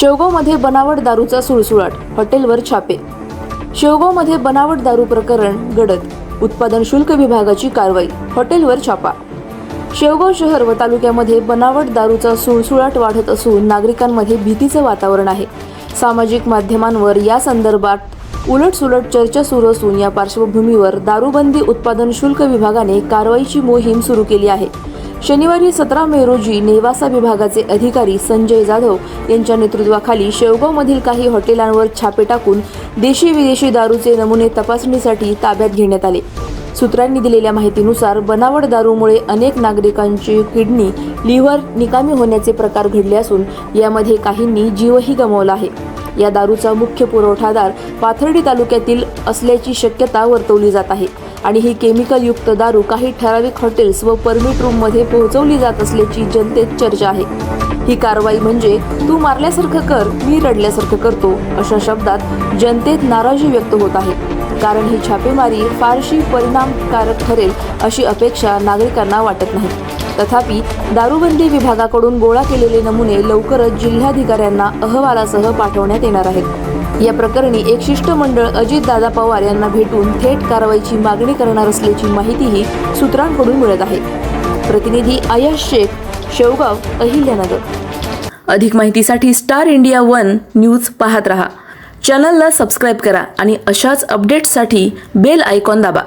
शेवगावमध्ये बनावट दारूचा सुळसुळाट हॉटेलवर छापे. शेवगावमध्ये बनावट दारू प्रकरण गडद उत्पादन शुल्क विभागाची कारवाई हॉटेलवर छापा. शेवगाव शहर व तालुक्यामध्ये बनावट दारूचा सुळसुळाट वाढत असून नागरिकांमध्ये भीतीचं वातावरण आहे. सामाजिक माध्यमांवर या संदर्भात उलटसुलट चर्चा सुरू असून या पार्श्वभूमीवर दारूबंदी उत्पादन शुल्क विभागाने कारवाईची मोहीम सुरू केली आहे. शनिवारी सतरा मे रोजी नेवासा विभागाचे अधिकारी संजय जाधव यांच्या नेतृत्वाखाली शेवगावमधील काही हॉटेलांवर छापे टाकून देशी विदेशी दारूचे नमुने तपासणीसाठी ताब्यात घेण्यात आले. सूत्रांनी दिलेल्या माहितीनुसार बनावट दारूमुळे अनेक नागरिकांची किडनी लिव्हर निकामी होण्याचे प्रकार घडले असून यामध्ये काहींनी जीवही गमावला आहे. या दारूचा मुख्य पुरवठादार पाथर्डी तालुक्यातील असल्याची शक्यता वर्तवली जात आहे. आणि ही केमिकल युक्त दारू काही ठराविक हॉटेल्स व परमिट रूममध्ये पोहोचवली जात असल्याची जनतेत चर्चा आहे. ही कारवाई म्हणजे तू मारल्यासारखं कर मी रडल्यासारखं करतो अशा शब्दात जनतेत नाराजी व्यक्त होत आहे. कारण ही छापेमारी फारशी परिणामकारक ठरेल अशी अपेक्षा नागरिकांना वाटत नाही. तथापि दारूबंदी विभागाकडून गोळा केलेले नमुने लवकरच जिल्हाधिकाऱ्यांना अहवालासह पाठवण्यात येणार आहेत. या प्रकरणी एक शिष्टमंडळ अजितदादा पवार यांना भेटून थेट कारवाईची मागणी करणार असल्याची माहितीही सूत्रांकडून मिळत आहे. प्रतिनिधी आयश शेख शेवगाव अहिल्यानगर. अधिक माहितीसाठी स्टार इंडिया वन न्यूज पाहत रहा. चॅनलला सबस्क्राईब करा आणि अशाच अपडेट्ससाठी बेल आयकॉन दाबा.